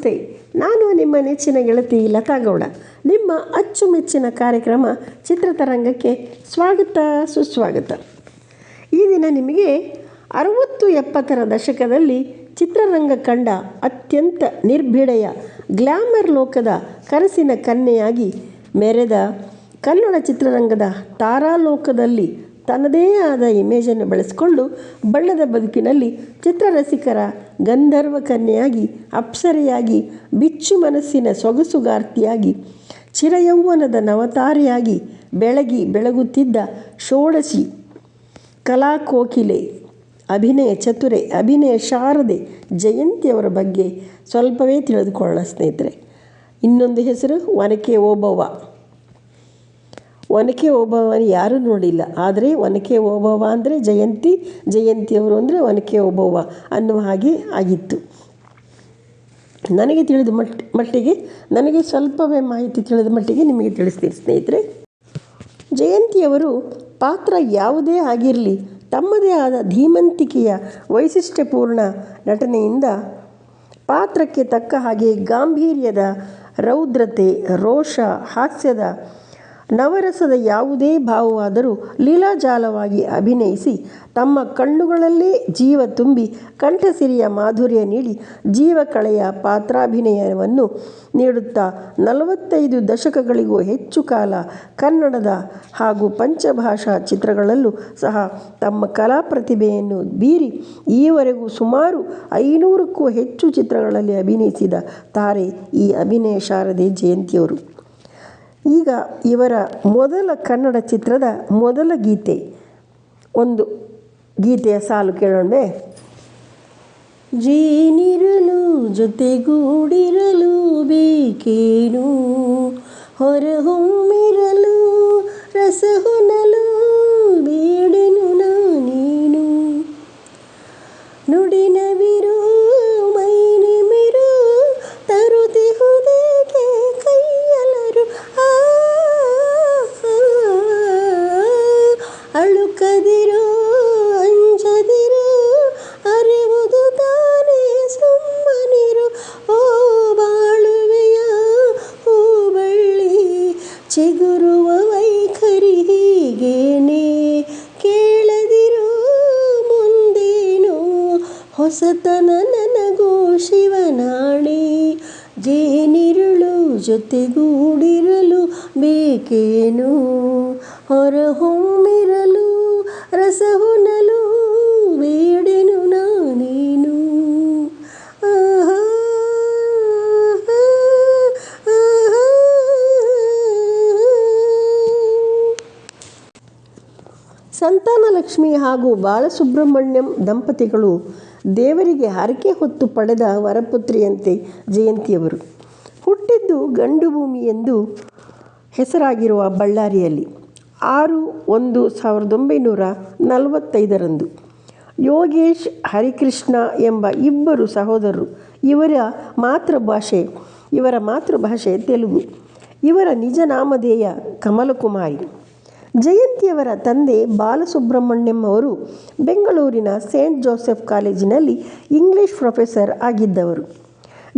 ನಮಸ್ತೆ. ನಾನು ನಿಮ್ಮ ನೆಚ್ಚಿನ ಗೆಳತಿ ಲತಾ ಗೌಡ. ನಿಮ್ಮ ಅಚ್ಚುಮೆಚ್ಚಿನ ಕಾರ್ಯಕ್ರಮ ಚಿತ್ರತರಂಗಕ್ಕೆ ಸ್ವಾಗತ, ಸುಸ್ವಾಗತ. ಈ ದಿನ ನಿಮಗೆ ಅರವತ್ತು ಎಪ್ಪತ್ತರ ದಶಕದಲ್ಲಿ ಚಿತ್ರರಂಗ ಕಂಡ ಅತ್ಯಂತ ನಿರ್ಭಿಡೆಯ ಗ್ಲ್ಯಾಮರ್ ಲೋಕದ ಕನಸಿನ ಕನ್ಯೆಯಾಗಿ ಮೆರೆದ ಕನ್ನಡ ಚಿತ್ರರಂಗದ ತಾರಾಲೋಕದಲ್ಲಿ ತನ್ನದೇ ಆದ ಇಮೇಜನ್ನು ಬಳಸಿಕೊಂಡು ಬಣ್ಣದ ಬದುಕಿನಲ್ಲಿ ಚಿತ್ರರಸಿಕರ ಗಂಧರ್ವ ಕನ್ಯೆಯಾಗಿ, ಅಪ್ಸರೆಯಾಗಿ, ಬಿಚ್ಚು ಮನಸ್ಸಿನ ಸೊಗಸುಗಾರ್ತಿಯಾಗಿ, ಚಿರಯೌವನದ ನವತಾರೆಯಾಗಿ ಬೆಳಗಿ ಬೆಳಗುತ್ತಿದ್ದ ಷೋಡಶಿ ಕಲಾಕೋಕಿಲೆ, ಅಭಿನಯ ಚತುರೆ, ಅಭಿನಯ ಶಾರದೆ ಜಯಂತಿಯವರ ಬಗ್ಗೆ ಸ್ವಲ್ಪವೇ ತಿಳಿದುಕೊಳ್ಳೋಣ ಸ್ನೇಹಿತರೆ. ಇನ್ನೊಂದು ಹೆಸರು, ಒನಕೆ ಓಬವ್ವ. ಒನಕೆ ಓಬವ್ವನ ಯಾರೂ ನೋಡಿಲ್ಲ. ಆದರೆ ಒನಕೆ ಓಬವ್ವ ಅಂದರೆ ಜಯಂತಿ ಜಯಂತಿಯವರು ಅಂದರೆ ಒನಕೆ ಓಬವ್ವ ಅನ್ನುವ ಹಾಗೆ ಆಗಿತ್ತು. ನನಗೆ ತಿಳಿದ ಮಟ್, ಮಟ್ಟಿಗೆ, ನನಗೆ ಸ್ವಲ್ಪವೇ ಮಾಹಿತಿ ತಿಳಿದ ಮಟ್ಟಿಗೆ ನಿಮಗೆ ತಿಳಿಸ್ತೀನಿ ಸ್ನೇಹಿತರೆ. ಜಯಂತಿಯವರು ಪಾತ್ರ ಯಾವುದೇ ಆಗಿರಲಿ, ತಮ್ಮದೇ ಆದ ಧೀಮಂತಿಕೆಯ ವೈಶಿಷ್ಟ್ಯಪೂರ್ಣ ನಟನೆಯಿಂದ ಪಾತ್ರಕ್ಕೆ ತಕ್ಕ ಹಾಗೆ ಗಾಂಭೀರ್ಯದ, ರೌದ್ರತೆ, ರೋಷ, ಹಾಸ್ಯದ ನವರಸದ ಯಾವುದೇ ಭಾವವಾದರೂ ಲೀಲಾಜಾಲವಾಗಿ ಅಭಿನಯಿಸಿ ತಮ್ಮ ಕಣ್ಣುಗಳಲ್ಲೇ ಜೀವ ತುಂಬಿ ಕಂಠಸಿರಿಯ ಮಾಧುರ್ಯ ನೀಡಿ ಜೀವ ಕಳೆಯ ಪಾತ್ರಾಭಿನಯವನ್ನು ನೀಡುತ್ತಾ ನಲವತ್ತೈದು ದಶಕಗಳಿಗೂ ಹೆಚ್ಚು ಕಾಲ ಕನ್ನಡದ ಹಾಗೂ ಪಂಚಭಾಷಾ ಚಿತ್ರಗಳಲ್ಲೂ ಸಹ ತಮ್ಮ ಕಲಾ ಪ್ರತಿಭೆಯನ್ನು ಬೀರಿ ಈವರೆಗೂ ಸುಮಾರು ಐನೂರಕ್ಕೂ ಹೆಚ್ಚು ಚಿತ್ರಗಳಲ್ಲಿ ಅಭಿನಯಿಸಿದ ತಾರೆ ಈ ಅಭಿನಯ ಶಾರದೆ ಜಯಂತಿಯವರು. ಈಗ ಇವರ ಮೊದಲ ಕನ್ನಡ ಚಿತ್ರದ ಮೊದಲ ಗೀತೆ, ಒಂದು ಗೀತೆಯ ಸಾಲು ಕೇಳೋಣವೇ. ಜೀನಿರಲು ಜೊತೆಗೂಡಿರಲು ಬೇಕೇನು? ಹೊರಹೊಮ್ಮಿರಲು ರಸಹೊನಲು ಜೊತೆಗೂಡಿರಲು ಬೇಕೇನು? ಹೊರಹೊಮ್ಮಿರಲು, ರಸಹುನಲು ಬೇಡೆನು ನಾನೇನು? ಸಂತಾನಲಕ್ಷ್ಮಿ ಹಾಗೂ ಬಾಲಸುಬ್ರಹ್ಮಣ್ಯಂ ದಂಪತಿಗಳು ದೇವರಿಗೆ ಹರಕೆ ಹೊತ್ತು ಪಡೆದ ವರಪುತ್ರಿಯಂತೆ ಜಯಂತಿಯವರು. ಹುಟ್ಟಿದ್ದು ಗಂಡು ಭೂಮಿ ಎಂದು ಹೆಸರಾಗಿರುವ ಬಳ್ಳಾರಿಯಲ್ಲಿ. ಆರು ಒಂದು ಸಾವಿರದ ಒಂಬೈನೂರ ನಲವತ್ತೈದರಂದು ಯೋಗೇಶ್ ಹರಿಕೃಷ್ಣ ಎಂಬ ಇಬ್ಬರು ಸಹೋದರರು, ಇವರ ಮಾತೃಭಾಷೆ ಇವರ ಮಾತೃಭಾಷೆ ತೆಲುಗು, ಇವರ ನಿಜ ನಾಮಧೇಯ ಕಮಲಕುಮಾರಿ. ಜಯಂತಿಯವರ ತಂದೆ ಬಾಲಸುಬ್ರಹ್ಮಣ್ಯಂ ಅವರು ಬೆಂಗಳೂರಿನ ಸೇಂಟ್ ಜೋಸೆಫ್ ಕಾಲೇಜಿನಲ್ಲಿ ಇಂಗ್ಲಿಷ್ ಪ್ರೊಫೆಸರ್ ಆಗಿದ್ದವರು.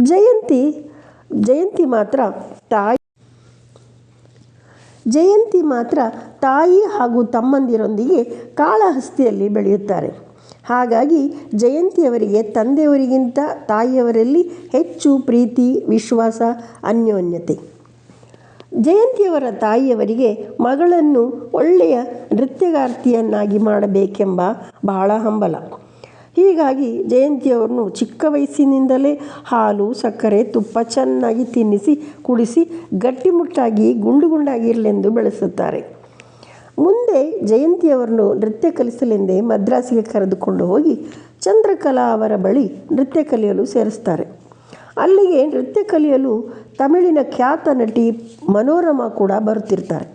ಜಯಂತಿ ಜಯಂತಿ ಮಾತ್ರ ತಾಯಿ ಜಯಂತಿ ಮಾತ್ರ ತಾಯಿ ಹಾಗೂ ತಮ್ಮಂದಿರೊಂದಿಗೆ ಕಾಳಹಸ್ತಿಯಲ್ಲಿ ಬೆಳೆಯುತ್ತಾರೆ. ಹಾಗಾಗಿ ಜಯಂತಿಯವರಿಗೆ ತಂದೆಯವರಿಗಿಂತ ತಾಯಿಯವರಲ್ಲಿ ಹೆಚ್ಚು ಪ್ರೀತಿ, ವಿಶ್ವಾಸ, ಅನ್ಯೋನ್ಯತೆ. ಜಯಂತಿಯವರ ತಾಯಿಯವರಿಗೆ ಮಗಳನ್ನು ಒಳ್ಳೆಯ ನೃತ್ಯಗಾರ್ತಿಯನ್ನಾಗಿ ಮಾಡಬೇಕೆಂಬ ಬಹಳ ಹಂಬಲ. ಹೀಗಾಗಿ ಜಯಂತಿಯವ್ರನ್ನು ಚಿಕ್ಕ ವಯಸ್ಸಿನಿಂದಲೇ ಹಾಲು, ಸಕ್ಕರೆ, ತುಪ್ಪ ಚೆನ್ನಾಗಿ ತಿನ್ನಿಸಿ, ಕುಡಿಸಿ ಗಟ್ಟಿಮುಟ್ಟಾಗಿ ಗುಂಡು ಗುಂಡಾಗಿರಲೆಂದು ಬೆಳೆಸುತ್ತಾರೆ. ಮುಂದೆ ಜಯಂತಿಯವರನ್ನು ನೃತ್ಯ ಕಲಿಸಲೆಂದೇ ಮದ್ರಾಸಿಗೆ ಕರೆದುಕೊಂಡು ಹೋಗಿ ಚಂದ್ರಕಲಾ ಅವರ ಬಳಿ ನೃತ್ಯ ಕಲಿಯಲು ಸೇರಿಸ್ತಾರೆ. ಅಲ್ಲಿಗೆ ನೃತ್ಯ ಕಲಿಯಲು ತಮಿಳಿನ ಖ್ಯಾತ ನಟಿ ಮನೋರಮಾ ಕೂಡ ಬರುತ್ತಿರ್ತಾರೆ.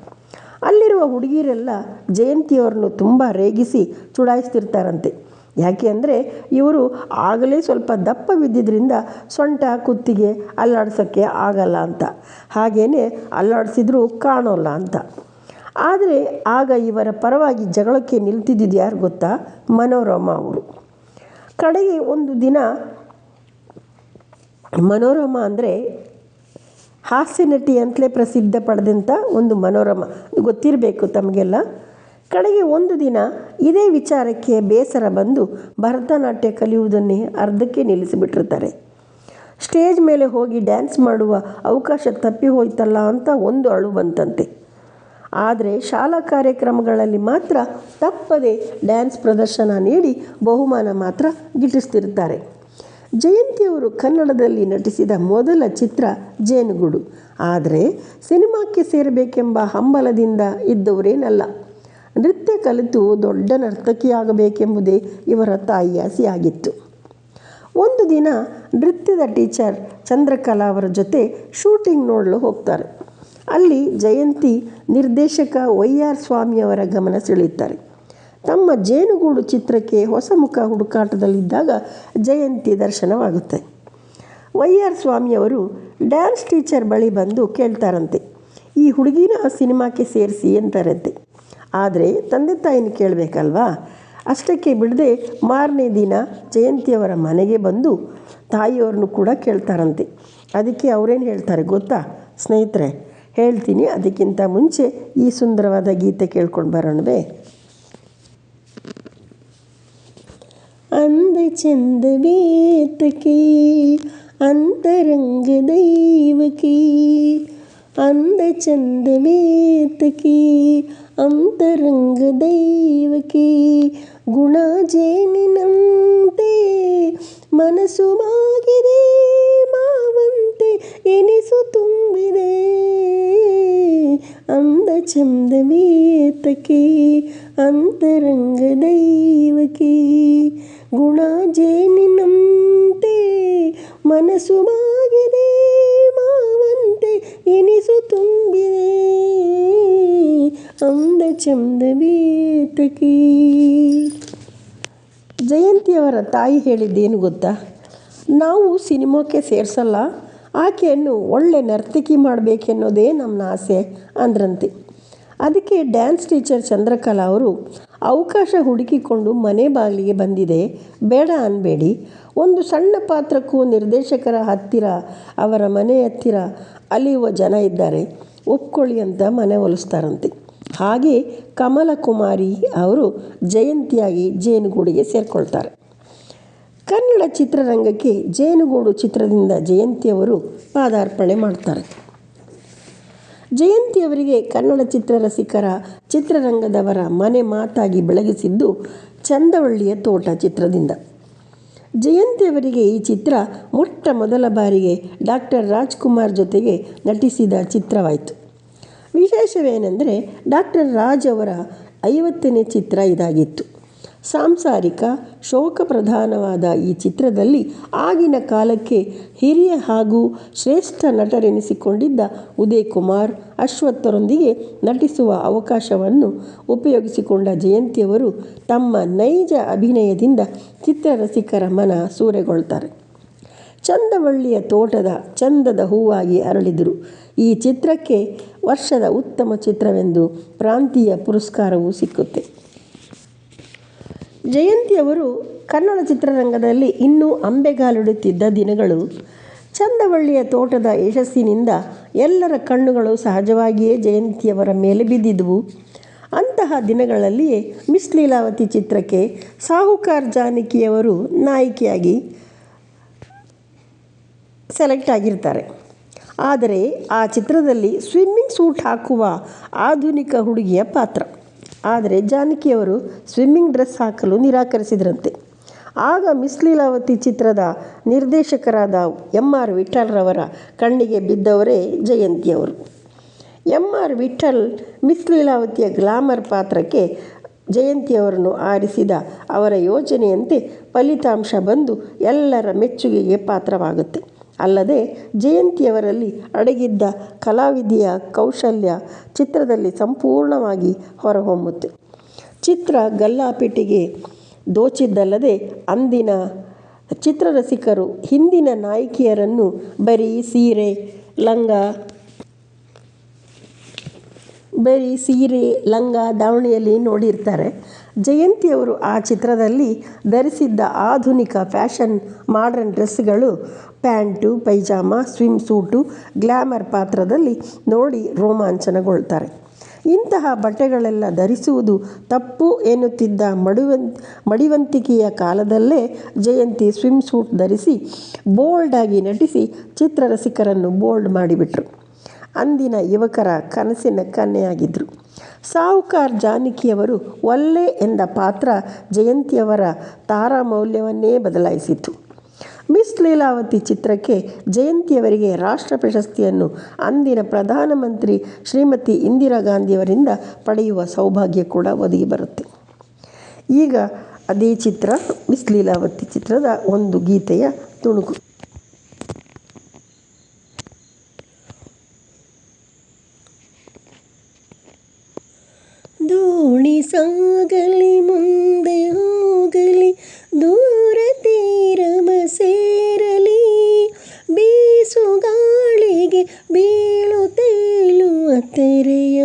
ಅಲ್ಲಿರುವ ಹುಡುಗಿಯರೆಲ್ಲ ಜಯಂತಿಯವರನ್ನು ತುಂಬ ರೇಗಿಸಿ ಚುಡಾಯಿಸ್ತಿರ್ತಾರಂತೆ. ಯಾಕೆ ಅಂದರೆ ಇವರು ಆಗಲೇ ಸ್ವಲ್ಪ ದಪ್ಪ ಬಿದ್ದಿದ್ದರಿಂದ ಸೊಂಟ ಕುತ್ತಿಗೆ ಅಲ್ಲಾಡ್ಸೋಕ್ಕೆ ಆಗಲ್ಲ ಅಂತ. ಹಾಗೆಯೇ ಅಲ್ಲಾಡಿಸಿದ್ರೂ ಕಾಣೋಲ್ಲ ಅಂತ. ಆದರೆ ಆಗ ಇವರ ಪರವಾಗಿ ಜಗಳಕ್ಕೆ ನಿಲ್ತಿದ್ದಿದ್ದು ಯಾರು ಗೊತ್ತಾ? ಮನೋರಮ ಅವರು. ಕಡೆಗೆ ಒಂದು ದಿನ ಮನೋರಮ ಅಂದರೆ ಹಾಸ್ಯ ನಟಿ ಅಂತಲೇ ಪ್ರಸಿದ್ಧ ಪಡೆದಂಥ ಒಂದು ಮನೋರಮ. ಗೊತ್ತಿರಬೇಕು ತಮಗೆಲ್ಲ? ಕಡೆಗೆ ಒಂದು ದಿನ ಇದೇ ವಿಚಾರಕ್ಕೆ ಬೇಸರ ಬಂದು ಭರತನಾಟ್ಯ ಕಲಿಯುವುದನ್ನೇ ಅರ್ಧಕ್ಕೆ ನಿಲ್ಲಿಸಿಬಿಟ್ಟಿರ್ತಾರೆ. ಸ್ಟೇಜ್ ಮೇಲೆ ಹೋಗಿ ಡ್ಯಾನ್ಸ್ ಮಾಡುವ ಅವಕಾಶ ತಪ್ಪಿ ಹೋಯ್ತಲ್ಲ ಅಂತ ಒಂದು ಅಳು ಬಂತಂತೆ. ಆದರೆ ಶಾಲಾ ಕಾರ್ಯಕ್ರಮಗಳಲ್ಲಿ ಮಾತ್ರ ತಪ್ಪದೆ ಡ್ಯಾನ್ಸ್ ಪ್ರದರ್ಶನ ನೀಡಿ ಬಹುಮಾನ ಮಾತ್ರ ಗಿಟ್ಟಿಸ್ತಿರ್ತಾರೆ. ಜಯಂತಿಯವರು ಕನ್ನಡದಲ್ಲಿ ನಟಿಸಿದ ಮೊದಲ ಚಿತ್ರ ಜೇನುಗೂಡು. ಆದರೆ ಸಿನಿಮಾಕ್ಕೆ ಸೇರಬೇಕೆಂಬ ಹಂಬಲದಿಂದ ಇದ್ದವರೇನಲ್ಲ. ನೃತ್ಯ ಕಲಿತು ದೊಡ್ಡ ನರ್ತಕಿಯಾಗಬೇಕೆಂಬುದೇ ಇವರ ತಾಯಿಯ ಆಸೆಯಾಗಿತ್ತು ಒಂದು ದಿನ ನೃತ್ಯದ ಟೀಚರ್ ಚಂದ್ರಕಲಾ ಅವರ ಜೊತೆ ಶೂಟಿಂಗ್ ನೋಡಲು ಹೋಗ್ತಾರೆ. ಅಲ್ಲಿ ಜಯಂತಿ ನಿರ್ದೇಶಕ ವೈ ಆರ್ ಸ್ವಾಮಿಯವರ ಗಮನ ಸೆಳೆಯುತ್ತಾರೆ. ತಮ್ಮ ಜೇನುಗೂಡು ಚಿತ್ರಕ್ಕೆ ಹೊಸ ಮುಖ ಹುಡುಕಾಟದಲ್ಲಿದ್ದಾಗ ಜಯಂತಿ ದರ್ಶನವಾಗುತ್ತೆ. ವೈ ಆರ್ ಸ್ವಾಮಿಯವರು ಡ್ಯಾನ್ಸ್ ಟೀಚರ್ ಬಳಿ ಬಂದು ಕೇಳ್ತಾರಂತೆ, ಈ ಹುಡುಗಿನ ಸಿನಿಮಾಕ್ಕೆ ಸೇರಿಸಿ ಅಂತಾರಂತೆ ಆದರೆ ತಂದೆ ತಾಯಿನ ಕೇಳಬೇಕಲ್ವಾ? ಅಷ್ಟಕ್ಕೆ ಬಿಡದೆ ಮಾರನೇ ದಿನ ಜಯಂತಿಯವರ ಮನೆಗೆ ಬಂದು ತಾಯಿಯವ್ರನ್ನೂ ಕೂಡ ಕೇಳ್ತಾರಂತೆ. ಅದಕ್ಕೆ ಅವರೇನು ಹೇಳ್ತಾರೆ ಗೊತ್ತಾ? ಸ್ನೇಹಿತರೆ, ಹೇಳ್ತೀನಿ ಅದಕ್ಕಿಂತ ಮುಂಚೆ ಈ ಸುಂದರವಾದ ಗೀತೆ ಕೇಳ್ಕೊಂಡು ಬರೋಣವೇ. ಅಂದ ಚಂದವೇತಕ್ಕೆ ಅಂತರಂಗ ದೈವಕಿ, ಅಂದ ಚಂದ ಅಂತರಂಗ ದೈವಕ್ಕೆ ಗುಣ ಜೇನಿನಂತೆ ಮನಸ್ಸು ಮಾಗಿದೆ ಜಯಂತಿಯವರ ತಾಯಿ ಹೇಳಿದ್ದೇನು ಗೊತ್ತಾ? ನಾವು ಸಿನಿಮಾಕ್ಕೆ ಸೇರಿಸಲ್ಲ, ಆಕೆಯನ್ನು ಒಳ್ಳೆ ನರ್ತಕಿ ಮಾಡಬೇಕೆನ್ನೋದೇ ನಮ್ಮ ಆಸೆ ಅಂದ್ರಂತೆ. ಅದಕ್ಕೆ ಡ್ಯಾನ್ಸ್ ಟೀಚರ್ ಚಂದ್ರಕಲಾ ಅವರು, ಅವಕಾಶ ಹುಡುಕಿಕೊಂಡು ಮನೆ ಬಾಗಿಲಿಗೆ ಬಂದಿದೆ, ಬೇಡ ಅನ್ಬೇಡಿ. ಒಂದು ಸಣ್ಣ ಪಾತ್ರಕ್ಕೂ ನಿರ್ದೇಶಕರ ಹತ್ತಿರ, ಅವರ ಮನೆ ಹತ್ತಿರ ಅಲಿಯುವ ಜನ ಇದ್ದಾರೆ, ಒಪ್ಕೊಳ್ಳಿ ಅಂತ ಮನೆ ಒಲಿಸ್ತಾರಂತೆ ಹಾಗೆ ಕಮಲ ಕುಮಾರಿ ಅವರು ಜಯಂತಿಯಾಗಿ ಜೇನುಗೂಡಿಗೆ ಸೇರಿಕೊಳ್ತಾರೆ. ಕನ್ನಡ ಚಿತ್ರರಂಗಕ್ಕೆ ಜೇನುಗೂಡು ಚಿತ್ರದಿಂದ ಜಯಂತಿಯವರು ಪಾದಾರ್ಪಣೆ ಮಾಡ್ತಾರೆ. ಜಯಂತಿಯವರಿಗೆ ಕನ್ನಡ ಚಿತ್ರರಸಿಕರ ಚಿತ್ರರಂಗದವರ ಮನೆ ಮಾತಾಗಿ ಬೆಳಗಿಸಿದ್ದು ಚಂದವಳ್ಳಿಯ ತೋಟ ಚಿತ್ರದಿಂದ. ಜಯಂತಿಯವರಿಗೆ ಈ ಚಿತ್ರ ಮೊಟ್ಟ ಮೊದಲ ಬಾರಿಗೆ ಡಾಕ್ಟರ್ ರಾಜ್ಕುಮಾರ್ ಜೊತೆಗೆ ನಟಿಸಿದ ಚಿತ್ರವಾಯಿತು. ವಿಶೇಷವೇನೆಂದರೆ ಡಾಕ್ಟರ್ ರಾಜ್ ಅವರ ಐವತ್ತನೇ ಚಿತ್ರ ಇದಾಗಿತ್ತು. ಸಾಂಸಾರಿಕ ಶೋಕ ಪ್ರಧಾನವಾದ ಈ ಚಿತ್ರದಲ್ಲಿ ಆಗಿನ ಕಾಲಕ್ಕೆ ಹಿರಿಯ ಹಾಗೂ ಶ್ರೇಷ್ಠ ನಟರೆನಿಸಿಕೊಂಡಿದ್ದ ಉದಯ್ ಕುಮಾರ್ ಅಶ್ವತ್ಥರೊಂದಿಗೆ ನಟಿಸುವ ಅವಕಾಶವನ್ನು ಉಪಯೋಗಿಸಿಕೊಂಡ ಜಯಂತಿಯವರು ತಮ್ಮ ನೈಜ ಅಭಿನಯದಿಂದ ಚಿತ್ರರಸಿಕರ ಮನ ಸೂರೆಗೊಳ್ತಾರೆ. ಚಂದವಳ್ಳಿಯ ತೋಟದ ಚಂದದ ಹೂವಾಗಿ ಅರಳಿದರು. ಈ ಚಿತ್ರಕ್ಕೆ ವರ್ಷದ ಉತ್ತಮ ಚಿತ್ರವೆಂದು ಪ್ರಾಂತೀಯ ಪುರಸ್ಕಾರವೂ ಸಿಕ್ಕುತ್ತೆ. ಜಯಂತಿಯವರು ಕನ್ನಡ ಚಿತ್ರರಂಗದಲ್ಲಿ ಇನ್ನೂ ಅಂಬೆಗಾಲಿಡುತ್ತಿದ್ದ ದಿನಗಳು. ಚಂದವಳ್ಳಿಯ ತೋಟದ ಯಶಸ್ಸಿನಿಂದ ಎಲ್ಲರ ಕಣ್ಣುಗಳು ಸಹಜವಾಗಿಯೇ ಜಯಂತಿಯವರ ಮೇಲೆ ಬಿದ್ದಿದ್ದವು ಅಂತಹ ದಿನಗಳಲ್ಲಿಯೇ ಮಿಸ್ ಲೀಲಾವತಿ ಚಿತ್ರಕ್ಕೆ ಸಾಹುಕಾರ್ ಜಾನಕಿಯವರು ನಾಯಕಿಯಾಗಿ ಸೆಲೆಕ್ಟ್ ಆಗಿರ್ತಾರೆ. ಆದರೆ ಆ ಚಿತ್ರದಲ್ಲಿ ಸ್ವಿಮ್ಮಿಂಗ್ ಸೂಟ್ ಹಾಕುವ ಆಧುನಿಕ ಹುಡುಗಿಯ ಪಾತ್ರ. ಆದರೆ ಜಾನಕಿಯವರು ಸ್ವಿಮ್ಮಿಂಗ್ ಡ್ರೆಸ್ ಹಾಕಲು ನಿರಾಕರಿಸಿದ್ರಂತೆ. ಆಗ ಮಿಸ್ ಲೀಲಾವತಿ ಚಿತ್ರದ ನಿರ್ದೇಶಕರಾದ ಎಂ ಆರ್ ವಿಠಲ್ರವರ ಕಣ್ಣಿಗೆ ಬಿದ್ದವರೇ ಜಯಂತಿಯವರು. ಎಂ ಆರ್ ವಿಠಲ್ ಮಿಸ್ ಲೀಲಾವತಿಯ ಗ್ಲಾಮರ್ ಪಾತ್ರಕ್ಕೆ ಜಯಂತಿಯವರನ್ನು ಆರಿಸಿದ ಅವರ ಯೋಜನೆಯಂತೆ ಫಲಿತಾಂಶ ಬಂದು ಎಲ್ಲರ ಮೆಚ್ಚುಗೆಗೆ ಪಾತ್ರವಾಗುತ್ತೆ. ಅಲ್ಲದೆ ಜಯಂತಿಯವರಲ್ಲಿ ಅಡಗಿದ್ದ ಕಲಾವಿದೆಯ ಕೌಶಲ್ಯ ಚಿತ್ರದಲ್ಲಿ ಸಂಪೂರ್ಣವಾಗಿ ಹೊರಹೊಮ್ಮುತ್ತೆ. ಚಿತ್ರ ಗಲ್ಲಾಪೆಟ್ಟಿಗೆ ದೋಚಿದ್ದಲ್ಲದೆ ಅಂದಿನ ಚಿತ್ರರಸಿಕರು ಹಿಂದಿನ ನಾಯಕಿಯರನ್ನು ಬರೀ ಸೀರೆ, ಲಂಗ, ಬರೀ ಸೀರೆ, ಲಂಗ ದಾವಣಿಯಲ್ಲಿ ನೋಡಿರ್ತಾರೆ. ಜಯಂತಿಯವರು ಆ ಚಿತ್ರದಲ್ಲಿ ಧರಿಸಿದ್ದ ಆಧುನಿಕ ಫ್ಯಾಷನ್, ಮಾಡರ್ನ್ ಡ್ರೆಸ್ಗಳು pant, pyjama swimsuit glamour ಪಾತ್ರದಲ್ಲಿ ನೋಡಿ ರೋಮಾಂಚನಗೊಳ್ತಾರೆ ಇಂತಹ ಬಟ್ಟೆಗಳೆಲ್ಲ ಧರಿಸುವುದು ತಪ್ಪು ಎನ್ನುತ್ತಿದ್ದ ಮಡುವಂ ಮಡಿವಂತಿಕೆಯ ಕಾಲದಲ್ಲೇ ಜಯಂತಿ ಸ್ವಿಮ್ ಸೂಟ್ ಧರಿಸಿ ಬೋಲ್ಡಾಗಿ ನಟಿಸಿ ಚಿತ್ರರಸಿಕರನ್ನು ಬೋಲ್ಡ್ ಮಾಡಿಬಿಟ್ರು. ಅಂದಿನ ಯುವಕರ ಕನಸಿನ ಕನ್ಯೆಯಾಗಿದ್ದರು ಸಾಹುಕಾರ್ ಜಾನಕಿಯವರು ಒಲ್ಲೆ ಎಂದ ಪಾತ್ರ ಜಯಂತಿಯವರ ತಾರಾಮೌಲ್ಯವನ್ನೇ ಬದಲಾಯಿಸಿತು ಮಿಸ್ ಲೀಲಾವತಿ ಚಿತ್ರಕ್ಕೆ ಜಯಂತಿಯವರಿಗೆ ರಾಷ್ಟ್ರ ಪ್ರಶಸ್ತಿಯನ್ನು ಅಂದಿನ ಪ್ರಧಾನಮಂತ್ರಿ ಶ್ರೀಮತಿ ಇಂದಿರಾ ಗಾಂಧಿಯವರಿಂದ ಪಡೆಯುವ ಸೌಭಾಗ್ಯ ಕೂಡ ಒದಗಿ ಬರುತ್ತೆ. ಈಗ ಅದೇ ಚಿತ್ರ, ಮಿಸ್ ಲೀಲಾವತಿ ಚಿತ್ರದ ಒಂದು ಗೀತೆಯ ತುಣುಕು. ಸಾಗಲಿ ಮುಂದೆ ಹೋಗಲಿ ದೂರ ತೀರಮ ಸೇರಲಿ. ಬೀಸು ಗಾಳಿಗೆ ಬೀಳು ತೇಲುವ ತೆರೆಯ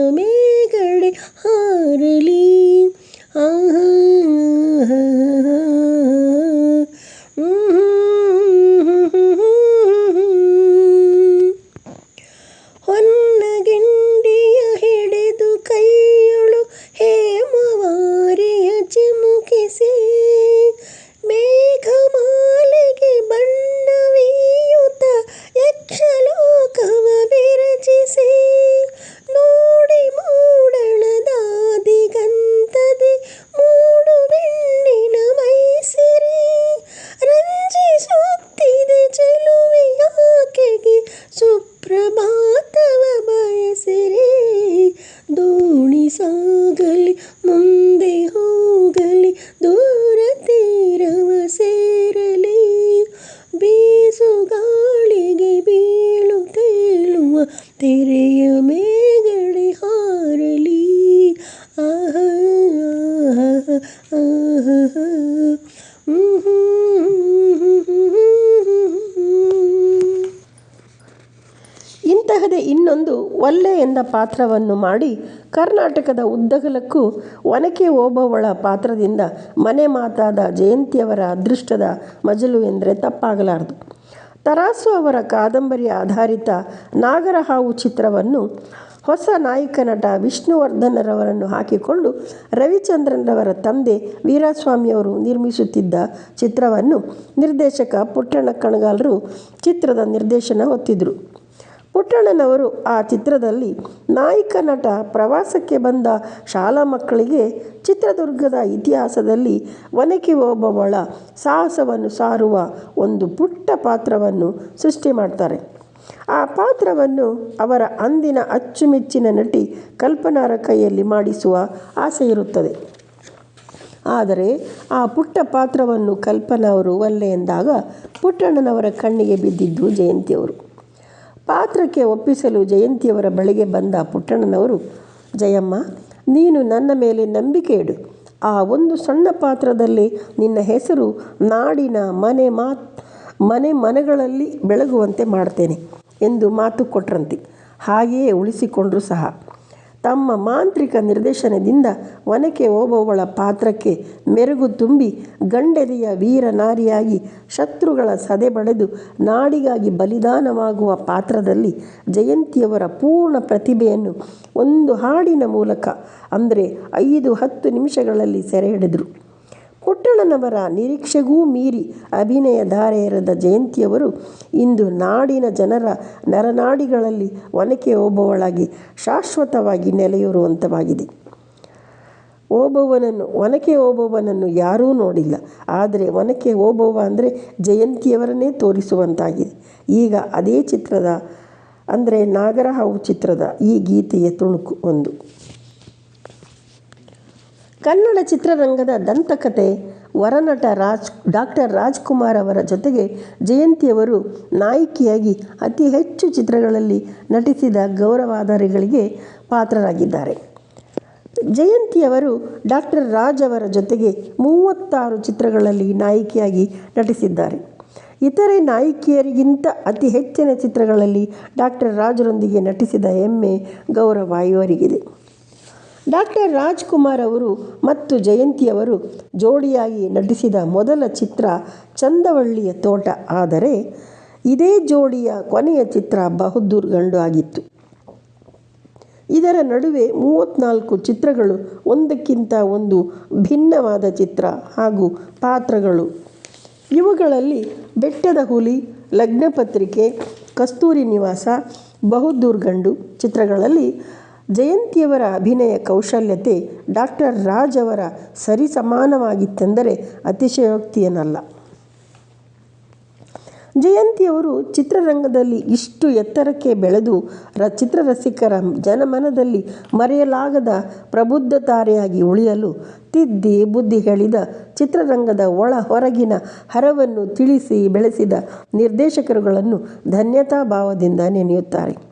ಎಂದ ಪಾತ್ರವನ್ನು ಮಾಡಿ ಕರ್ನಾಟಕದ ಉದ್ದಗಲಕ್ಕೂ ಒನಕೆ ಓಬವ್ವಳ ಪಾತ್ರದಿಂದ ಮನೆ ಮಾತಾದ ಜಯಂತಿಯವರ ಅದೃಷ್ಟದ ಮಜಲು ಎಂದರೆ ತಪ್ಪಾಗಲಾರದು. ತರಾಸು ಅವರ ಕಾದಂಬರಿ ಆಧಾರಿತ ನಾಗರಹಾವು ಚಿತ್ರವನ್ನು ಹೊಸ ನಾಯಕ ನಟ ವಿಷ್ಣುವರ್ಧನರವರನ್ನು ಹಾಕಿಕೊಂಡು ರವಿಚಂದ್ರನ್ರವರ ತಂದೆ ವೀರಸ್ವಾಮಿಯವರು ನಿರ್ಮಿಸುತ್ತಿದ್ದ ಚಿತ್ರವನ್ನು ನಿರ್ದೇಶಕ ಪುಟ್ಟಣ್ಣ ಕಣಗಾಲರು ಚಿತ್ರದ ನಿರ್ದೇಶನ ಹೊತ್ತಿದ್ದರು ಪುಟ್ಟಣ್ಣನವರು ಆ ಚಿತ್ರದಲ್ಲಿ ನಾಯಕ ನಟ ಪ್ರವಾಸಕ್ಕೆ ಬಂದ ಶಾಲಾ ಮಕ್ಕಳಿಗೆ ಚಿತ್ರದುರ್ಗದ ಇತಿಹಾಸದಲ್ಲಿ ಒನಕೆ ಓಬವ್ವಳ ಸಾಹಸವನ್ನು ಸಾರುವ ಒಂದು ಪುಟ್ಟ ಪಾತ್ರವನ್ನು ಸೃಷ್ಟಿ ಮಾಡ್ತಾರೆ. ಆ ಪಾತ್ರವನ್ನು ಅವರ ಅಂದಿನ ಅಚ್ಚುಮೆಚ್ಚಿನ ನಟಿ ಕಲ್ಪನಾರ ಕೈಯಲ್ಲಿ ಮಾಡಿಸುವ ಆಸೆ ಇರುತ್ತದೆ. ಆದರೆ ಆ ಪುಟ್ಟ ಪಾತ್ರವನ್ನು ಕಲ್ಪನಾ ಅವರು ಒಲ್ಲೆ ಎಂದಾಗ ಪುಟ್ಟಣ್ಣನವರ ಕಣ್ಣಿಗೆ ಬಿದ್ದಿದ್ದು ಜಯಂತಿಯವರು. ಪಾತ್ರಕ್ಕೆ ಒಪ್ಪಿಸಲು ಜಯಂತಿಯವರ ಬಳಿಗೆ ಬಂದ ಪುಟ್ಟಣ್ಣನವರು, ಜಯಮ್ಮ, ನೀನು ನನ್ನ ಮೇಲೆ ನಂಬಿಕೆ ಇಡು. ಆ ಒಂದು ಸಣ್ಣ ಪಾತ್ರದಲ್ಲಿ ನಿನ್ನ ಹೆಸರು ನಾಡಿನ ಮನೆ ಮಾತ್, ಮನೆ ಮನೆಗಳಲ್ಲಿ ಬೆಳಗುವಂತೆ ಮಾಡ್ತೇನೆ ಎಂದು ಮಾತು ಕೊಟ್ರಂತೆ. ಹಾಗೆಯೇ ಉಳಿಸಿಕೊಂಡರು ಸಹ. ತಮ್ಮ ಮಾಂತ್ರಿಕ ನಿರ್ದೇಶನದಿಂದ ಒನಕೆ ಓಬವ್ವಳ ಪಾತ್ರಕ್ಕೆ ಮೆರುಗು ತುಂಬಿ ಗಂಡೆದೆಯ ವೀರ ನಾರಿಯಾಗಿ ಶತ್ರುಗಳ ಸದೆ ಬಡೆದು ನಾಡಿಗಾಗಿ ಬಲಿದಾನವಾಗುವ ಪಾತ್ರದಲ್ಲಿ ಜಯಂತಿಯವರ ಪೂರ್ಣ ಪ್ರತಿಭೆಯನ್ನು ಒಂದು ಹಾಡಿನ ಮೂಲಕ, ಅಂದರೆ ಐದು ಹತ್ತು ನಿಮಿಷಗಳಲ್ಲಿ ಸೆರೆ ಹಿಡಿದರು. ಪುಟ್ಟಣ್ಣನವರ ನಿರೀಕ್ಷೆಗೂ ಮೀರಿ ಅಭಿನಯ ಧಾರೆ ಎರೆದ ಜಯಂತಿಯವರು ಇಂದು ನಾಡಿನ ಜನರ ನರನಾಡಿಗಳಲ್ಲಿ ಒನಕೆ ಓಬವ್ವಳಾಗಿ ಶಾಶ್ವತವಾಗಿ ನೆಲೆಯೂರುವಂತವಾಗಿದೆ. ಓಬವ್ವನನ್ನು, ಒನಕೆ ಓಬವ್ವನನ್ನು ಯಾರೂ ನೋಡಿಲ್ಲ. ಆದರೆ ಒನಕೆ ಓಬವ್ವ ಅಂದರೆ ಜಯಂತಿಯವರನ್ನೇ ತೋರಿಸುವಂತಾಗಿದೆ. ಈಗ ಅದೇ ಚಿತ್ರದ, ಅಂದರೆ ನಾಗರಹಾವು ಚಿತ್ರದ ಈ ಗೀತೆಯ ತುಣುಕು ಒಂದು. ಕನ್ನಡ ಚಿತ್ರರಂಗದ ದಂತಕತೆ, ವರನಟ ರಾಜ್, ಡಾಕ್ಟರ್ ರಾಜ್ಕುಮಾರ್ ಅವರ ಜೊತೆಗೆ ಜಯಂತಿಯವರು ನಾಯಕಿಯಾಗಿ ಅತಿ ಹೆಚ್ಚು ಚಿತ್ರಗಳಲ್ಲಿ ನಟಿಸಿದ ಗೌರವಾಧಾರಿಗಳಿಗೆ ಪಾತ್ರರಾಗಿದ್ದಾರೆ. ಜಯಂತಿಯವರು ಡಾಕ್ಟರ್ ರಾಜ್ ಅವರ ಜೊತೆಗೆ ಮೂವತ್ತಾರು ಚಿತ್ರಗಳಲ್ಲಿ ನಾಯಕಿಯಾಗಿ ನಟಿಸಿದ್ದಾರೆ. ಇತರೆ ನಾಯಕಿಯರಿಗಿಂತ ಅತಿ ಹೆಚ್ಚಿನ ಚಿತ್ರಗಳಲ್ಲಿ ಡಾಕ್ಟರ್ ರಾಜರೊಂದಿಗೆ ನಟಿಸಿದ ಹೆಮ್ಮೆ ಗೌರವ ಇವರಿಗಿದೆ. ಡಾಕ್ಟರ್ ರಾಜ್ಕುಮಾರ್ ಅವರು ಮತ್ತು ಜಯಂತಿಯವರು ಜೋಡಿಯಾಗಿ ನಟಿಸಿದ ಮೊದಲ ಚಿತ್ರ ಚಂದವಳ್ಳಿಯ ತೋಟ. ಆದರೆ ಇದೇ ಜೋಡಿಯ ಕೊನೆಯ ಚಿತ್ರ ಬಹದ್ದೂರ್ ಗಂಡು ಆಗಿತ್ತು. ಇದರ ನಡುವೆ ಮೂವತ್ತ್ನಾಲ್ಕು ಚಿತ್ರಗಳು ಒಂದಕ್ಕಿಂತ ಒಂದು ಭಿನ್ನವಾದ ಚಿತ್ರ ಹಾಗೂ ಪಾತ್ರಗಳು. ಇವುಗಳಲ್ಲಿ ಬೆಟ್ಟದ ಹುಲಿ, ಲಗ್ನಪತ್ರಿಕೆ, ಕಸ್ತೂರಿ ನಿವಾಸ, ಬಹದ್ದೂರ್ ಗಂಡು ಚಿತ್ರಗಳಲ್ಲಿ ಜಯಂತಿಯವರ ಅಭಿನಯ ಕೌಶಲ್ಯತೆ ಡಾಕ್ಟರ್ ರಾಜ್ ಅವರ ಸರಿಸಮಾನವಾಗಿತ್ತೆಂದರೆ ಅತಿಶಯೋಕ್ತಿಯೇನಲ್ಲ. ಜಯಂತಿಯವರು ಚಿತ್ರರಂಗದಲ್ಲಿ ಇಷ್ಟು ಎತ್ತರಕ್ಕೆ ಬೆಳೆದು ರ ಚಿತ್ರರಸಿಕರ ಜನಮನದಲ್ಲಿ ಮರೆಯಲಾಗದ ಪ್ರಬುದ್ಧ ತಾರೆಯಾಗಿ ಉಳಿಯಲು ತಿದ್ದಿ ಬುದ್ಧಿ ಹೇಳಿದ ಚಿತ್ರರಂಗದ ಒಳ ಹೊರಗಿನ ಹರವನ್ನು ತಿಳಿಸಿ ಬೆಳೆಸಿದ ನಿರ್ದೇಶಕರುಗಳನ್ನು ಧನ್ಯತಾಭಾವದಿಂದ ನೆನೆಯುತ್ತಾರೆ.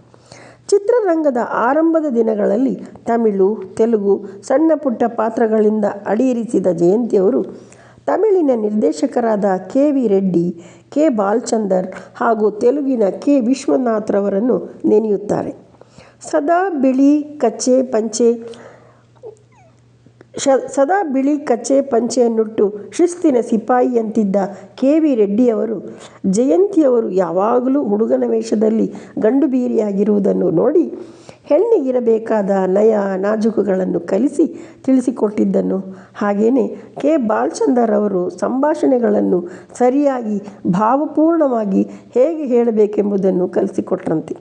ಚಿತ್ರರಂಗದ ಆರಂಭದ ದಿನಗಳಲ್ಲಿ ತಮಿಳು, ತೆಲುಗು, ಸಣ್ಣ ಪುಟ್ಟ ಪಾತ್ರಗಳಿಂದ ಅಡಿಯಿರಿಸಿದ ಜಯಂತಿಯವರು ತಮಿಳಿನ ನಿರ್ದೇಶಕರಾದ K V Reddy, K Balachander ಹಾಗೂ ತೆಲುಗಿನ ಕೆ ವಿಶ್ವನಾಥ್ರವರನ್ನು ನೆನೆಯುತ್ತಾರೆ. ಸದಾ ಬಿಳಿ ಕಚ್ಚೆ ಪಂಚೆ ಶ ಸದಾ ಬಿಳಿ ಕಚ್ಚೆ ಪಂಚೆಯನ್ನುಟ್ಟು ಶಿಸ್ತಿನ ಸಿಪಾಯಿಯಂತಿದ್ದ ಕೆ ವಿ ರೆಡ್ಡಿಯವರು ಜಯಂತಿಯವರು ಯಾವಾಗಲೂ ಹುಡುಗನ ವೇಷದಲ್ಲಿ ಗಂಡು ಬೀರಿಯಾಗಿರುವುದನ್ನು ನೋಡಿ ಹೆಣ್ಣಿಗಿರಬೇಕಾದ ನಯ ನಾಜೂಕುಗಳನ್ನು ಕಲಿಸಿ ತಿಳಿಸಿಕೊಟ್ಟಿದ್ದನ್ನು. ಹಾಗೆಯೇ ಕೆ ಬಾಲಚಂದರ್ ಅವರು ಸಂಭಾಷಣೆಗಳನ್ನು ಸರಿಯಾಗಿ, ಭಾವಪೂರ್ಣವಾಗಿ ಹೇಗೆ ಹೇಳಬೇಕೆಂಬುದನ್ನು ಕಲಿಸಿಕೊಟ್ರಂತೆ.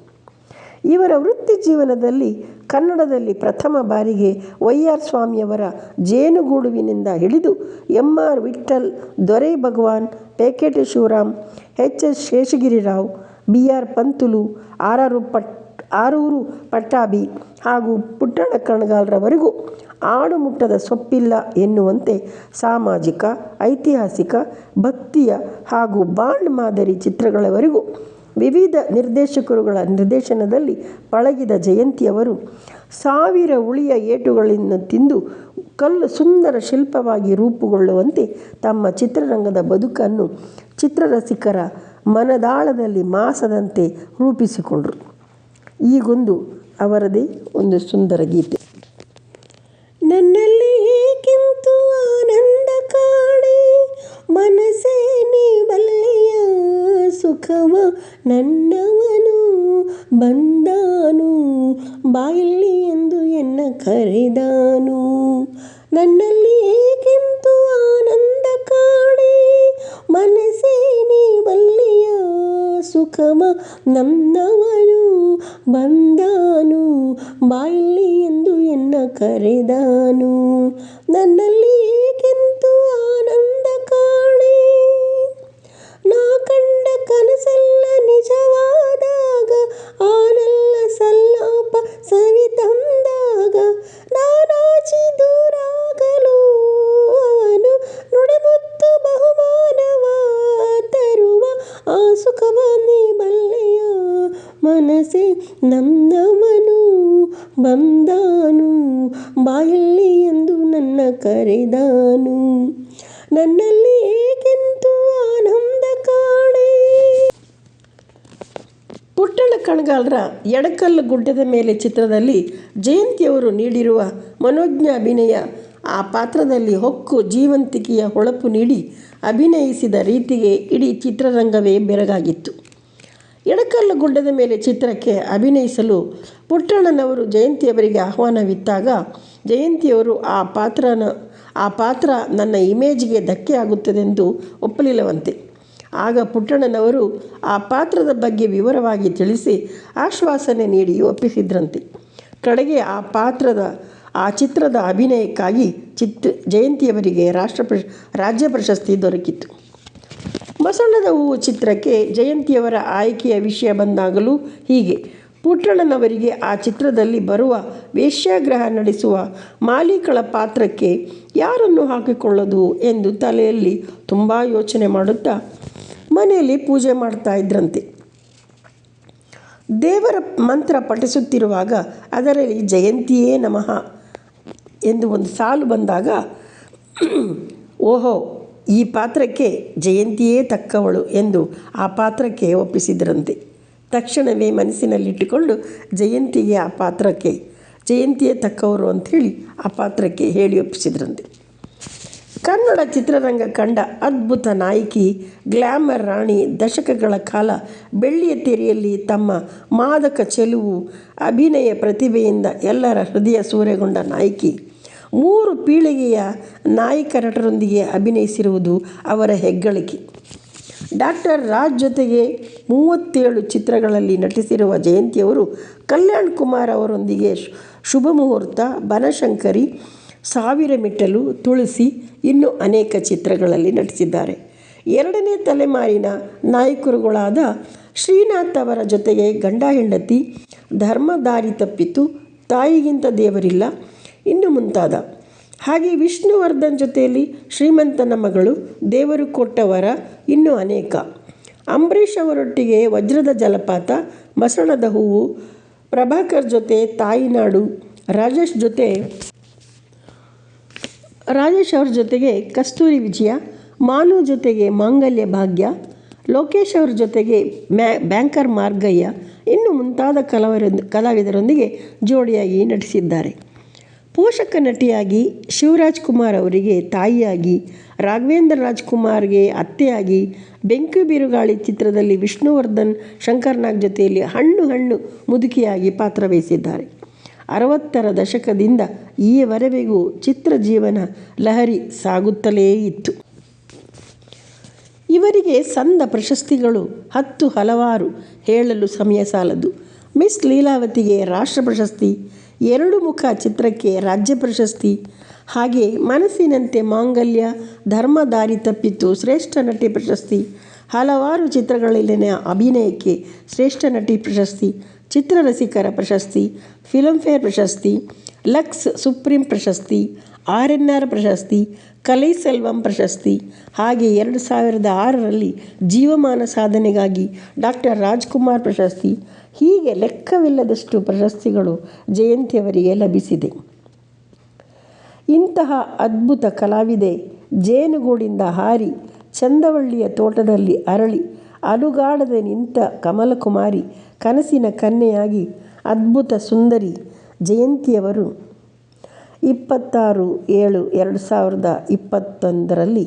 ಇವರ ವೃತ್ತಿ ಜೀವನದಲ್ಲಿ ಕನ್ನಡದಲ್ಲಿ ಪ್ರಥಮ ಬಾರಿಗೆ ವೈ ಆರ್ ಸ್ವಾಮಿಯವರ ಜೇನುಗೂಡುವಿನಿಂದ ಹಿಡಿದು M R Vittal, Dore Bhagwan, Peketi Shivaram H S Seshagiri Rao B R Panthulu R ಪಟ್, ಆರೂರು ಪಟ್ಟಾಭಿ ಹಾಗೂ ಪುಟ್ಟಣ ಕಣಗಾಲ್ರವರೆಗೂ ಆಡು ಮುಟ್ಟದ ಸೊಪ್ಪಿಲ್ಲ ಎನ್ನುವಂತೆ ಸಾಮಾಜಿಕ, ಐತಿಹಾಸಿಕ, ಭಕ್ತಿಯ ಹಾಗೂ ಬಾಂಡ್ ಮಾದರಿ ಚಿತ್ರಗಳವರೆಗೂ ವಿವಿಧ ನಿರ್ದೇಶಕರುಗಳ ನಿರ್ದೇಶನದಲ್ಲಿ ಪಳಗಿದ ಜಯಂತಿಯವರು ಸಾವಿರ ಉಳಿಯ ಏಟುಗಳನ್ನು ತಿಂದು ಕಲ್ಲು ಸುಂದರ ಶಿಲ್ಪವಾಗಿ ರೂಪುಗೊಳ್ಳುವಂತೆ ತಮ್ಮ ಚಿತ್ರರಂಗದ ಬದುಕನ್ನು ಚಿತ್ರರಸಿಕರ ಮನದಾಳದಲ್ಲಿ ಮಾಸದಂತೆ ರೂಪಿಸಿಕೊಂಡರು. ಈಗೊಂದು ಅವರದೇ ಒಂದು ಸುಂದರ ಗೀತೆ. ಎನ್ನ ಕಣಗಾಲರ ಎಡಕಲ್ಲು ಗುಡ್ಡದ ಮೇಲೆ ಚಿತ್ರದಲ್ಲಿ ಜಯಂತಿಯವರು ನೀಡಿರುವ ಮನೋಜ್ಞ ಅಭಿನಯ ಆ ಪಾತ್ರದಲ್ಲಿ ಹೊಕ್ಕು ಜೀವಂತಿಕೆಯ ಹೊಳಪು ನೀಡಿ ಅಭಿನಯಿಸಿದ ರೀತಿಗೆ ಇಡೀ ಚಿತ್ರರಂಗವೇ ಬೆರಗಾಗಿತ್ತು. ಎಡಕಲ್ಲು ಗುಡ್ಡದ ಮೇಲೆ ಚಿತ್ರಕ್ಕೆ ಅಭಿನಯಿಸಲು ಪುಟ್ಟಣ್ಣನವರು ಜಯಂತಿಯವರಿಗೆ ಆಹ್ವಾನವಿತ್ತಾಗ ಜಯಂತಿಯವರು ಆ ಪಾತ್ರನ, ಆ ಪಾತ್ರ ನನ್ನ ಇಮೇಜ್ಗೆ ಧಕ್ಕೆ ಆಗುತ್ತದೆಂದು ಒಪ್ಪಲಿಲ್ಲವಂತೆ. ಆಗ ಪುಟ್ಟಣ್ಣನವರು ಆ ಪಾತ್ರದ ಬಗ್ಗೆ ವಿವರವಾಗಿ ತಿಳಿಸಿ ಆಶ್ವಾಸನೆ ನೀಡಿ ಒಪ್ಪಿಸಿದ್ರಂತೆ. ಕಡೆಗೆ ಆ ಪಾತ್ರದ, ಆ ಚಿತ್ರದ ಅಭಿನಯಕ್ಕಾಗಿ ಚಿತ್ರ ಜಯಂತಿಯವರಿಗೆ ರಾಷ್ಟ್ರ ಪ್ರಶ್ ರಾಜ್ಯ ಪ್ರಶಸ್ತಿ ದೊರಕಿತು ಬಸವಣ್ಣದ ಹೂವು ಚಿತ್ರಕ್ಕೆ ಜಯಂತಿಯವರ ಆಯ್ಕೆಯ ವಿಷಯ ಬಂದಾಗಲೂ ಹೀಗೆ. ಪುಟ್ಟಣ್ಣನವರಿಗೆ ಆ ಚಿತ್ರದಲ್ಲಿ ಬರುವ ವೇಶ್ಯಾಗ್ರಹ ನಡೆಸುವ ಮಾಲೀಕಳ ಪಾತ್ರಕ್ಕೆ ಯಾರನ್ನು ಹಾಕಿಕೊಳ್ಳೋದು ಎಂದು ತಲೆಯಲ್ಲಿ ತುಂಬ ಯೋಚನೆ ಮಾಡುತ್ತಾ ಮನೆಯಲ್ಲಿ ಪೂಜೆ ಮಾಡ್ತಾ ಇದ್ರಂತೆ. ದೇವರ ಮಂತ್ರ ಪಠಿಸುತ್ತಿರುವಾಗ ಅದರಲ್ಲಿ ಜಯಂತಿಯೇ ನಮಃ ಎಂದು ಒಂದು ಸಾಲು ಬಂದಾಗ, ಓಹೋ, ಈ ಪಾತ್ರಕ್ಕೆ ಜಯಂತಿಯೇ ತಕ್ಕವಳು ಎಂದು ಆ ಪಾತ್ರಕ್ಕೆ ಒಪ್ಪಿಸಿದ್ರಂತೆ. ತಕ್ಷಣವೇ ಮನಸ್ಸಿನಲ್ಲಿಟ್ಟುಕೊಂಡು ಜಯಂತಿಗೆ ಆ ಪಾತ್ರಕ್ಕೆ, ಜಯಂತಿಯೇ ತಕ್ಕವರು ಅಂಥೇಳಿ ಆ ಪಾತ್ರಕ್ಕೆ ಹೇಳಿ ಒಪ್ಪಿಸಿದ್ರಂತೆ. ಕನ್ನಡ ಚಿತ್ರರಂಗ ಕಂಡ ಅದ್ಭುತ ನಾಯಕಿ ಗ್ಲ್ಯಾಮರ್ ರಾಣಿ ದಶಕಗಳ ಕಾಲ ಬೆಳ್ಳಿಯ ತೆರೆಯಲ್ಲಿ ತಮ್ಮ ಮಾದಕ ಚೆಲುವು, ಅಭಿನಯ ಪ್ರತಿಭೆಯಿಂದ ಎಲ್ಲರ ಹೃದಯ ಸೂರೆಗೊಂಡ ನಾಯಕಿ, ಮೂರು ಪೀಳಿಗೆಯ ನಾಯಕ ನಟರೊಂದಿಗೆ ಅಭಿನಯಿಸಿರುವುದು ಅವರ ಹೆಗ್ಗಳಿಕೆ. ಡಾಕ್ಟರ್ ರಾಜ್ ಜೊತೆಗೆ ಮೂವತ್ತೇಳು ಚಿತ್ರಗಳಲ್ಲಿ ನಟಿಸಿರುವ ಜಯಂತಿಯವರು ಕಲ್ಯಾಣ್ ಕುಮಾರ್ ಅವರೊಂದಿಗೆ ಶುಭ ಮುಹೂರ್ತ, ಬನಶಂಕರಿ, ಸಾವಿರ ಮೆಟ್ಟಲು, ತುಳಸಿ, ಇನ್ನೂ ಅನೇಕ ಚಿತ್ರಗಳಲ್ಲಿ ನಟಿಸಿದ್ದಾರೆ. ಎರಡನೇ ತಲೆಮಾರಿನ ನಾಯಕರುಗಳಾದ ಶ್ರೀನಾಥ್ ಅವರ ಜೊತೆಗೆ ಗಂಡ ಹೆಂಡತಿ ಧರ್ಮ ದಾರಿ ತಪ್ಪಿತು, ತಾಯಿಗಿಂತ ದೇವರಿಲ್ಲ, ಇನ್ನು ಮುಂತಾದ ಹಾಗೆ ವಿಷ್ಣುವರ್ಧನ್ ಜೊತೆಯಲ್ಲಿ ಶ್ರೀಮಂತನ ಮಗಳು ದೇವರು ಕೊಟ್ಟವರ ಇನ್ನೂ ಅನೇಕ. ಅಂಬರೀಷ್ ಅವರೊಟ್ಟಿಗೆ ವಜ್ರದ ಜಲಪಾತ ಮಸಣದ ಹೂವು, ಪ್ರಭಾಕರ್ ಜೊತೆ ತಾಯಿನಾಡು, ರಾಜೇಶ್ ಜೊತೆ ರಾಜೇಶ್ ಅವ್ರ ಜೊತೆಗೆ ಕಸ್ತೂರಿ ವಿಜಯ, ಮಾನು ಜೊತೆಗೆ ಮಾಂಗಲ್ಯ ಭಾಗ್ಯ, ಲೋಕೇಶ್ ಅವ್ರ ಜೊತೆಗೆ ಮ್ಯಾ, ಬ್ಯಾಂಕರ್ ಮಾರ್ಗಯ್ಯ, ಇನ್ನು ಮುಂತಾದ ಕಲಾವಿದ ಕಲಾವಿದರೊಂದಿಗೆ ಜೋಡಿಯಾಗಿ ನಟಿಸಿದ್ದಾರೆ. ಪೋಷಕ ನಟಿಯಾಗಿ ಶಿವರಾಜ್ ಕುಮಾರ್ ಅವರಿಗೆ ತಾಯಿಯಾಗಿ, ರಾಘವೇಂದ್ರ ರಾಜ್ಕುಮಾರ್ಗೆ ಅತ್ತೆಯಾಗಿ, ಬೆಂಕಿ ಬಿರುಗಾಳಿ ಚಿತ್ರದಲ್ಲಿ ವಿಷ್ಣುವರ್ಧನ್ ಶಂಕರ್ನಾಗ್ ಜೊತೆಯಲ್ಲಿ ಹಣ್ಣು ಹಣ್ಣು ಮುದುಕಿಯಾಗಿ ಪಾತ್ರ ವಹಿಸಿದ್ದಾರೆ. ಅರವತ್ತರ ದಶಕದಿಂದ ಈವರೆಗೂ ಚಿತ್ರ ಜೀವನ ಲಹರಿ ಸಾಗುತ್ತಲೇ ಇತ್ತು. ಇವರಿಗೆ ಸಂದ ಪ್ರಶಸ್ತಿಗಳು ಹತ್ತು ಹಲವಾರು ಹೇಳಲು ಸಮಯ ಸಾಲದು. ಮಿಸ್ ಲೀಲಾವತಿಗೆ ರಾಷ್ಟ್ರ ಪ್ರಶಸ್ತಿ ಎರಡು ಮುಖ ಚಿತ್ರಕ್ಕೆ ರಾಜ್ಯ ಪ್ರಶಸ್ತಿ. ಹಾಗೆ ಮನಸ್ಸಿನಂತೆ ಮಾಂಗಲ್ಯ ಧರ್ಮ ದಾರಿ ತಪ್ಪಿತು ಶ್ರೇಷ್ಠ ನಟಿ ಪ್ರಶಸ್ತಿ. ಹಲವಾರು ಚಿತ್ರಗಳಲ್ಲಿನ ಅಭಿನಯಕ್ಕೆ ಶ್ರೇಷ್ಠ ನಟಿ ಪ್ರಶಸ್ತಿ ಚಿತ್ರರಸಿಕರ ಪ್ರಶಸ್ತಿ, ಫಿಲಂಫೇರ್ ಪ್ರಶಸ್ತಿ, ಲಕ್ಸ್ ಸುಪ್ರೀಂ ಪ್ರಶಸ್ತಿ, ಆರ್ ಎನ್ ಆರ್ ಪ್ರಶಸ್ತಿ, ಕಲೈ ಸೆಲ್ವಂ ಪ್ರಶಸ್ತಿ. ಹಾಗೆ ಎರಡು ಸಾವಿರದ ಆರರಲ್ಲಿ ಜೀವಮಾನ ಸಾಧನೆಗಾಗಿ ಡಾಕ್ಟರ್ ರಾಜ್ಕುಮಾರ್ ಪ್ರಶಸ್ತಿ ಹೀಗೆ ಲೆಕ್ಕವಿಲ್ಲದಷ್ಟು ಪ್ರಶಸ್ತಿಗಳು ಜಯಂತಿಯವರಿಗೆ ಲಭಿಸಿದೆ. ಇಂತಹ ಅದ್ಭುತ ಕಲಾವಿದೆ ಜೇನುಗೂಡಿಂದ ಹಾರಿ ಚಂದವಳ್ಳಿಯ ತೋಟದಲ್ಲಿ ಅರಳಿ ಅಲುಗಾಡದೆ ನಿಂತ ಕಮಲಕುಮಾರಿ ಕನಸಿನ ಕನ್ಯೆಯಾಗಿ ಅದ್ಭುತ ಸುಂದರಿ ಜಯಂತಿಯವರು ಇಪ್ಪತ್ತಾರು ಏಳು ಎರಡು ಸಾವಿರದ ಇಪ್ಪತ್ತೊಂದರಲ್ಲಿ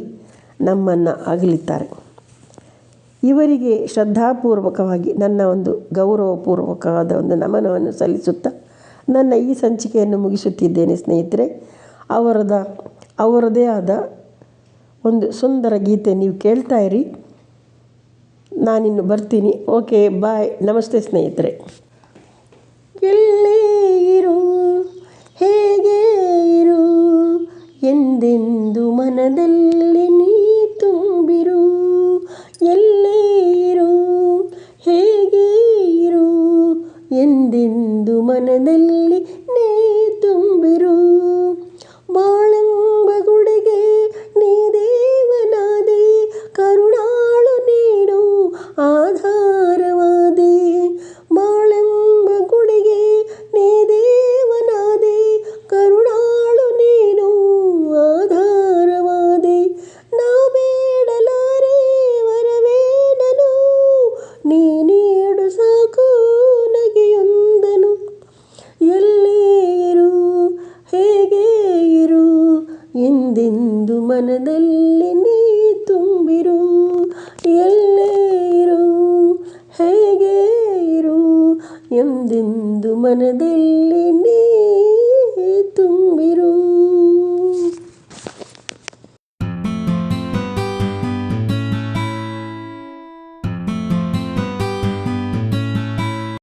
ನಮ್ಮನ್ನು ಅಗಲಿದ್ದಾರೆ. ಇವರಿಗೆ ಶ್ರದ್ಧಾಪೂರ್ವಕವಾಗಿ ನನ್ನ ಒಂದು ಗೌರವಪೂರ್ವಕವಾದ ಒಂದು ನಮನವನ್ನು ಸಲ್ಲಿಸುತ್ತಾ ನನ್ನ ಈ ಸಂಚಿಕೆಯನ್ನು ಮುಗಿಸುತ್ತಿದ್ದೇನೆ ಸ್ನೇಹಿತರೆ. ಅವರದ, ಅವರದೇ ಆದ ಒಂದು ಸುಂದರ ಗೀತೆ ನೀವು ಕೇಳ್ತಾ ಇರಿ. ನಾನಿನ್ನು ಬರ್ತೀನಿ. Okay, bye. ನಮಸ್ತೆ ಸ್ನೇಹಿತರೆ. ಎಲ್ಲೇ ಇರು, ಹೇಗೆ ಇರು, ಎಂದೆಂದು ಮನದಲ್ಲಿ ಎಂದೆಂದು ಮನದಲ್ಲಿ